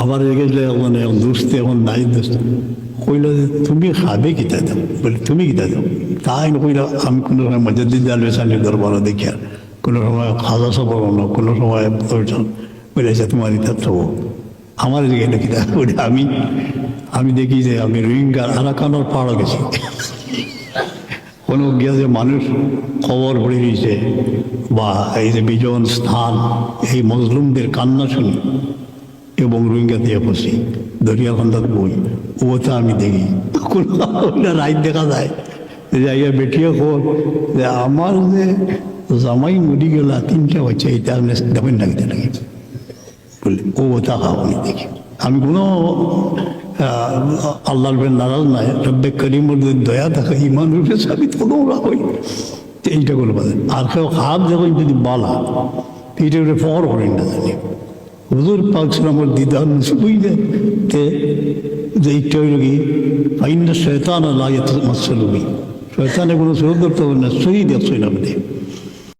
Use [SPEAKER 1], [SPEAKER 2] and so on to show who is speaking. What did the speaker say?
[SPEAKER 1] আমার গেলে মানে দুস্তে এখন নাই দোস্ত কইল যে, তুমি খাবে কিতা দাও বলে, তুমি কিতা দাও তাই কইল, আমি কোনো সময় মজাদ্দিন জালবে সালি দরবার দেখিয়া। কোনো সময় খাজা সফর না কোনো সময় প্রয়োজন বলে আচ্ছা তোমার ইতা থব আমার দিকে কিতা বলে, আমি আমি দেখি যে, আমি রোহিঙ্গার আরাকানোর পাড়া গেছি। কোনো গিয়া যে মানুষ খবর ভরে দিয়েছে বা এই যে বিজন স্থান, এই মজলুমদের কান্না শুনি। এবং রোহিঙ্গা দিয়ে বসি। দরিয়া খন্দাত বই। ওটা আমি দেখি। রাইট দেখা যায়। যাইয়া বেটিয়া খোর যে আমার যে জামাই মরি গেল, তিনটা বাচ্চা, এটা আপনি দেবেন না কিনা নাকি বলে, ও ওটা খাওয়ানি দেখি। আমি কোনো আল্লাহর বেন নারাজ নাই। রব্বে করিমর দয়া থাকে ইমান রূপে সাবিত কোনো ওরা হই তো এইটা কথা আর কেউ খারাপ যখন যদি বলা তো এইটা ফর করেন না জানি। হুজুর পাক সালামর দিদার সুবিধে তে যে এইটা হইল কি? ফাইন্না শয়তান আল্লাহ মাসলুবি শয়তানে কোনো সুযোগ করতে হবে না সহি দেখছই না আপনি।